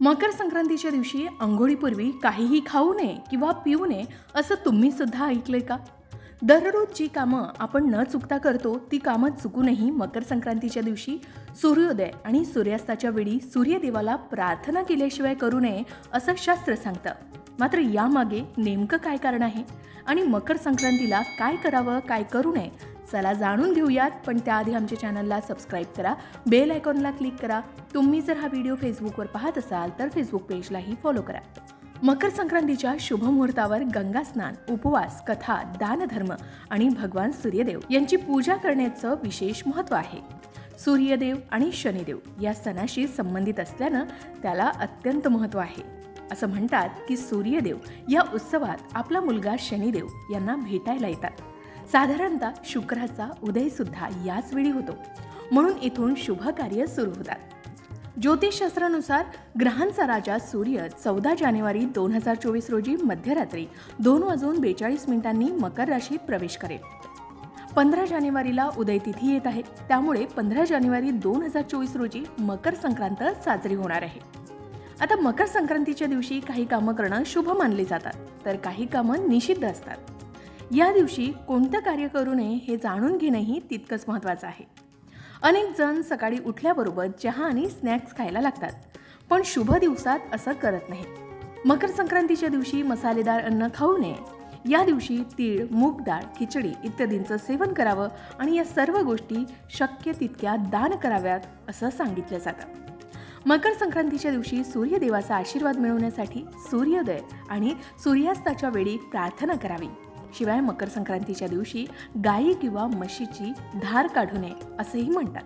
मकर संक्रांतीच्या दिवशी आंघोळीपूर्वी काहीही खाऊ नये किंवा पिऊ नये असं तुम्ही सुद्धा ऐकलंय का? दररोज जी कामं आपण न चुकता करतो ती कामं चुकूनही मकर संक्रांतीच्या दिवशी सूर्योदय आणि सूर्यास्ताच्या वेळी सूर्यदेवाला प्रार्थना केल्याशिवाय करू नये असं शास्त्र सांगतं. मात्र यामागे नेमकं काय कारण आहे? आणि मकर संक्रांतीला काय करावं काय करू नये? चला जाणून घेऊयात पण त्याआधी आमच्या चॅनलला सबस्क्राईब करा बेल आयकॉनला क्लिक करा. तुम्ही जर हा व्हिडिओ फेसबुकवर पाहत असाल तर फेसबुक पेजलाही फॉलो करा. मकर संक्रांतीच्या शुभ मुहूर्तावर गंगा स्नान उपवास कथा दानधर्म आणि भगवान सूर्यदेव यांची पूजा करण्याचं विशेष महत्त्व आहे. सूर्यदेव आणि शनिदेव या सणाशी संबंधित असल्यानं त्याला अत्यंत महत्त्व आहे. असं म्हणतात की सूर्यदेव या उत्सवात आपला मुलगा शनिदेव यांना भेटायला येतात. साधारणतः शुक्राचा उदय सुद्धा याच वेळी होतो. म्हणून इथून शुभ कार्य सुरू होतात. ज्योतिषशास्त्रानुसार ग्रहांचा राजा सूर्य चौदा जानेवारी दोन हजार चोवीस रोजी मध्यरात्री दोन वाजून बेचाळीस मिनिटांनी मकर राशीत प्रवेश करेल. पंधरा जानेवारीला उदय तिथी येत आहे. त्यामुळे पंधरा जानेवारी दोन हजार चोवीस रोजी मकर संक्रांत साजरी होणार आहे. आता मकर संक्रांतीच्या दिवशी काही कामं करणं शुभ मानले जातात. तर काही कामं निषिद्ध असतात. या दिवशी कोणतं कार्य करू नये हे जाणून घेणंही तितकंच महत्त्वाचं आहे. अनेक जण सकाळी उठल्याबरोबर चहा आणि स्नॅक्स खायला लागतात पण शुभ दिवसात असं करत नाही. मकर संक्रांतीच्या दिवशी मसालेदार अन्न खाऊ नये. या दिवशी तीळ मूग डाळ खिचडी इत्यादींचं सेवन करावं आणि या सर्व गोष्टी शक्य तितक्या दान कराव्यात असं सांगितलं जातं. मकर संक्रांतीच्या दिवशी सूर्यदेवाचा आशीर्वाद मिळवण्यासाठी सूर्योदय आणि सूर्यास्ताच्या वेळी प्रार्थना करावी. शिवाय मकर संक्रांतीच्या दिवशी गायी किंवा म्हशीची धार काढू नये असंही म्हणतात.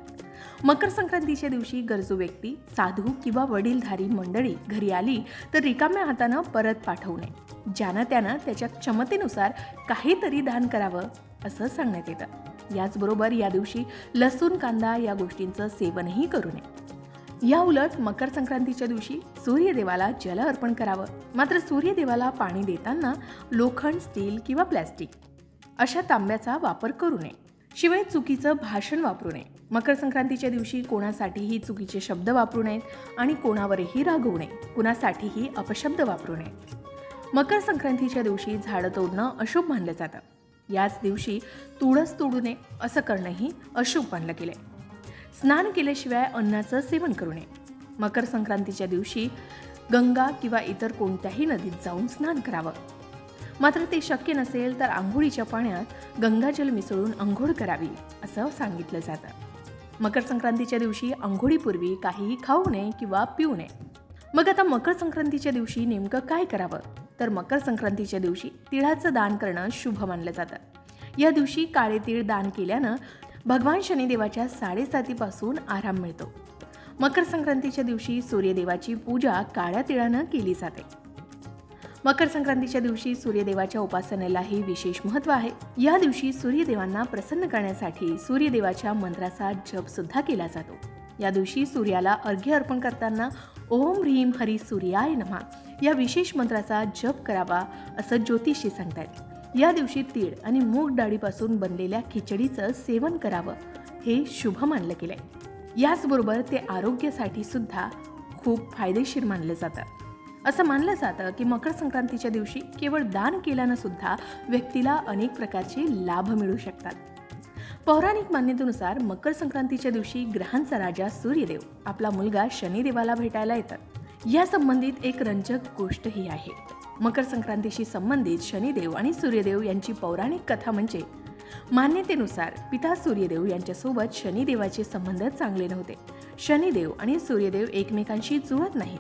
मकर संक्रांतीच्या दिवशी गरजू व्यक्ती साधू किंवा वडीलधारी मंडळी घरी आली तर रिकाम्या हातानं परत पाठवू नये. ज्यानं त्यानं त्याच्या क्षमतेनुसार काहीतरी दान करावं असं सांगण्यात येतं. याचबरोबर या दिवशी लसूण कांदा या गोष्टींचं सेवनही करू नये. या उलट मकर संक्रांतीच्या दिवशी सूर्यदेवाला जल अर्पण करावं. मात्र सूर्यदेवाला पाणी देताना लोखंड स्टील किंवा प्लॅस्टिक अशा तांब्याचा वापर करू नये. शिवाय चुकीचं भाषण वापरू नये. मकर संक्रांतीच्या दिवशी कोणासाठीही चुकीचे शब्द वापरू नयेत आणि कोणावरही रागवू नये. कुणासाठीही अपशब्द वापरू नये. मकर संक्रांतीच्या दिवशी झाडं तोडणं अशुभ मानलं जातं. याच दिवशी तुळस तोडू नये असं करणंही अशुभ मानलं गेलंय. स्नान केल्याशिवाय अन्नाचं सेवन करू नये. मकर संक्रांतीच्या दिवशी गंगा किंवा इतर कोणत्याही नदीत जाऊन स्नान करावं. मात्र ते शक्य नसेल तर आंघोळीच्या पाण्यात गंगाजल मिसळून आंघोळ करावी असं सांगितलं जातं. मकर संक्रांतीच्या दिवशी आंघोळीपूर्वी काहीही खाऊ नये किंवा पिऊ नये. मग आता मकर संक्रांतीच्या दिवशी नेमकं काय करावं? तर मकर संक्रांतीच्या दिवशी तिळाचं दान करणं शुभ मानलं जातं. या दिवशी काळे तीळ दान केल्यानं भगवान शनिदेवाच्या साडेसातीपासून आराम मिळतो. मकर संक्रांतीच्या दिवशी सूर्यदेवाची पूजा काळ्या तिळानं केली जाते. मकर संक्रांतीच्या दिवशी सूर्यदेवाच्या उपासनेलाही विशेष महत्त्व आहे. या दिवशी सूर्यदेवांना प्रसन्न करण्यासाठी सूर्यदेवाच्या मंत्राचा जप सुद्धा केला जातो. या दिवशी सूर्याला अर्घ्य अर्पण करताना ओम ह्रीम हरी सूर्याय नमा या विशेष मंत्राचा जप करावा असं ज्योतिषी सांगतायत. या दिवशी तीळ आणि मूग डाळीपासून बनलेल्या खिचडीचं सेवन करावं हे शुभ मानलं गेलं आहे याचबरोबर ते आरोग्यासाठी सुद्धा खूप फायदेशीर मानलं जातं. असं मानलं जातं की मकर संक्रांतीच्या दिवशी केवळ दान केल्यानं सुद्धा व्यक्तीला अनेक प्रकारचे लाभ मिळू शकतात. पौराणिक मान्यतेनुसार मकर संक्रांतीच्या दिवशी ग्रहांचा राजा सूर्यदेव आपला मुलगा शनिदेवाला भेटायला येतात. यासंबंधित एक रंजक गोष्ट ही आहे. मकर संक्रांतीशी संबंधित शनिदेव आणि सूर्यदेव यांची पौराणिक कथा म्हणजे मान्यतेनुसार पिता सूर्यदेव यांच्यासोबत शनिदेवाचे संबंध चांगले नव्हते. शनिदेव आणि सूर्यदेव एकमेकांशी जुळत नाहीत.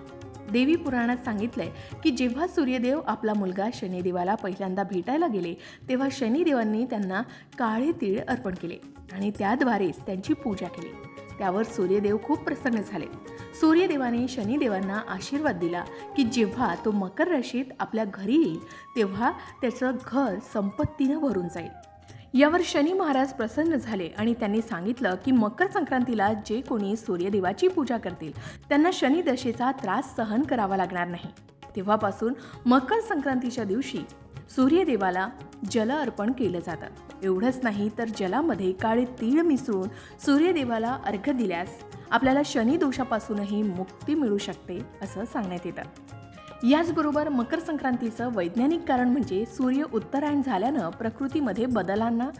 देवी पुराणात सांगितलंय की जेव्हा सूर्यदेव आपला मुलगा शनिदेवाला पहिल्यांदा भेटायला गेले तेव्हा शनिदेवांनी त्यांना काळे तीळ अर्पण केले आणि त्याद्वारेच त्यांची पूजा केली. त्यावर सूर्यदेव खूप प्रसन्न झाले. सूर्यदेवाने शनिदेवांना आशीर्वाद दिला की जेव्हा तो मकर राशीत आपल्या घरी येईल तेव्हा त्याचं घर संपत्तीनं भरून जाईल. यावर शनी महाराज प्रसन्न झाले आणि त्यांनी सांगितलं की मकर संक्रांतीला जे कोणी सूर्यदेवाची पूजा करतील त्यांना शनिदशेचा त्रास सहन करावा लागणार नाही. तेव्हापासून मकर संक्रांतीच्या दिवशी सूर्यदेवाला जल अर्पण केलं जातं. एवढंच नाही तर जलामध्ये काळे तीळ मिसळून सूर्यदेवाला अर्घ्य दिल्यास आपल्याला शनी दोषापासूनही मुक्ती मिळू शकते असं सांगण्यात येतं. याचबरोबर मकर संक्रांतीचं वैज्ञानिक कारण म्हणजे सूर्य उत्तरायण झाल्यानं प्रकृतीमध्ये बदलांना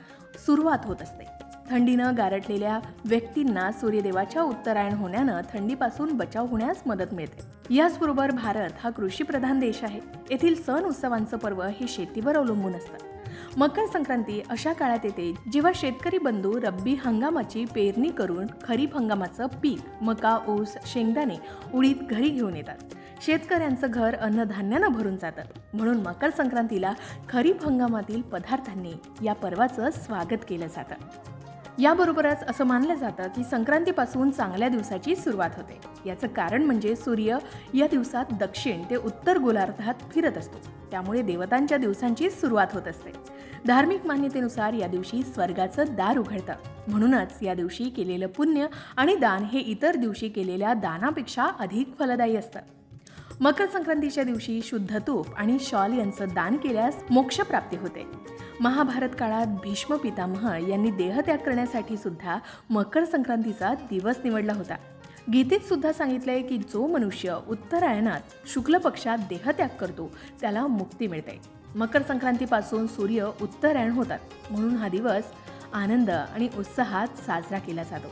सुरुवात होत असते. थंडीनं गारटलेल्या व्यक्तींना सूर्यदेवाच्या उत्तरायण होण्यानं थंडीपासून बचाव होण्यास मदत मिळते. याचबरोबर भारत हा कृषीप्रधान देश आहे. येथील सण उत्सवांचं पर्व हे शेतीवर अवलंबून असतं. मकर संक्रांती अशा काळात येते जेव्हा शेतकरी बंधू रब्बी हंगामाची पेरणी करून खरीप हंगामाचं पीक मका ऊस शेंगदाणे उडीद घरी घेऊन येतात. शेतकऱ्यांचं घर अन्नधान्यानं भरून जातं. म्हणून मकर संक्रांतीला खरीप हंगामातील पदार्थांनी या पर्वाचं स्वागत केलं जातं. याबरोबरच असं मानलं जातं की संक्रांतीपासून चांगल्या दिवसाची सुरुवात होते. याचं कारण म्हणजे सूर्य या दिवसात दक्षिण ते उत्तर गोलार्धात फिरत असतो. त्यामुळे देवतांच्या दिवसांची सुरुवात होत असते. धार्मिक मान्यतेनुसार या दिवशी स्वर्गाचं दार उघडतं. म्हणूनच या दिवशी केलेलं पुण्य आणि दान हे इतर दिवशी केलेल्या दानापेक्षा अधिक फलदायी असतं. मकर संक्रांतीच्या दिवशी शुद्ध तूप आणि शॉल यांचं दान केल्यास मोक्षप्राप्ती होते. महाभारत काळात भीष्म पितामह यांनी देहत्याग करण्यासाठी सुद्धा मकर संक्रांतीचा दिवस निवडला होता. गीतेत सुद्धा सांगितलंय की जो मनुष्य उत्तरायणात शुक्ल पक्षात देहत्याग करतो त्याला मुक्ती मिळते. मकर संक्रांतीपासून सूर्य उत्तरायण होतात. म्हणून हा दिवस आनंद आणि उत्साहात साजरा केला जातो.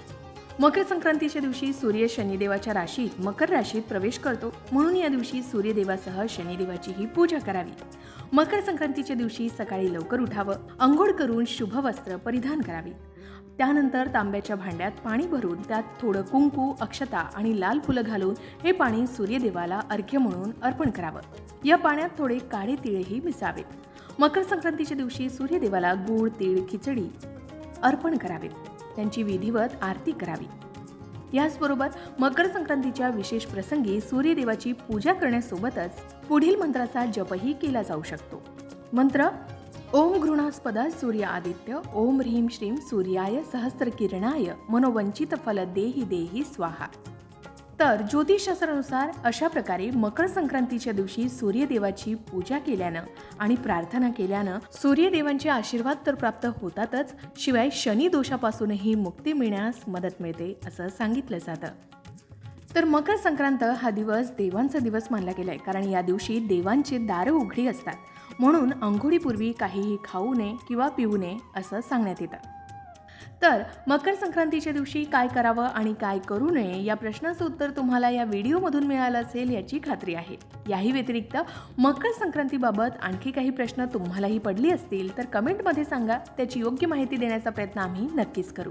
मकर संक्रांतीच्या दिवशी सूर्य शनिदेवाच्या राशीत मकर राशीत प्रवेश करतो. म्हणून या दिवशी सूर्यदेवासह शनिदेवाचीही पूजा करावी. मकर संक्रांतीच्या दिवशी सकाळी लवकर उठावं. अंघोळ करून शुभ वस्त्र परिधान करावीत त्यानंतर तांब्याच्या भांड्यात पाणी भरून त्यात थोडं कुंकू अक्षता आणि लाल फुलं घालून हे पाणी सूर्यदेवाला अर्घ्य म्हणून अर्पण करावं. या पाण्यात थोडे काळे तिळेही मिसावेत. मकर संक्रांतीच्या दिवशी सूर्यदेवाला गूळ तीळ खिचडी अर्पण करावेत. त्यांची विधिवत आरती करावी. याचबरोबर मकर संक्रांतीच्या विशेष प्रसंगी सूर्यदेवाची पूजा करण्यासोबतच पुढील मंत्राचा जपही केला जाऊ शकतो. मंत्र ओम घृणास्पदा सूर्य आदित्य ओम ह्रीं श्रीं सूर्याय सहस्त्रकिरणाय मनोवंचित फल देही देही स्वाहा. तर ज्योतिषशास्त्रानुसार अशा प्रकारे मकर संक्रांतीच्या दिवशी सूर्यदेवाची पूजा केल्यानं आणि प्रार्थना केल्यानं सूर्यदेवांचे आशीर्वाद तर प्राप्त होतातच शिवाय शनी दोषापासूनही मुक्ती मिळण्यास मदत मिळते असं सांगितलं जातं. तर मकर संक्रांत हा दिवस देवांचा दिवस मानला गेला आहे कारण या दिवशी देवांची दारं उघडी असतात. म्हणून अंघोळीपूर्वी काहीही खाऊ नये किंवा पिऊ नये असं सांगण्यात येतं. तर मकर संक्रांतीच्या दिवशी काय करावं आणि काय करू नये या प्रश्नाचं उत्तर तुम्हाला या व्हिडिओमधून मिळालं असेल याची खात्री आहे. याही व्यतिरिक्त मकर संक्रांतीबाबत आणखी काही प्रश्न तुम्हालाही पडली असतील तर कमेंटमध्ये सांगा. त्याची योग्य माहिती देण्याचा प्रयत्न आम्ही नक्कीच करू.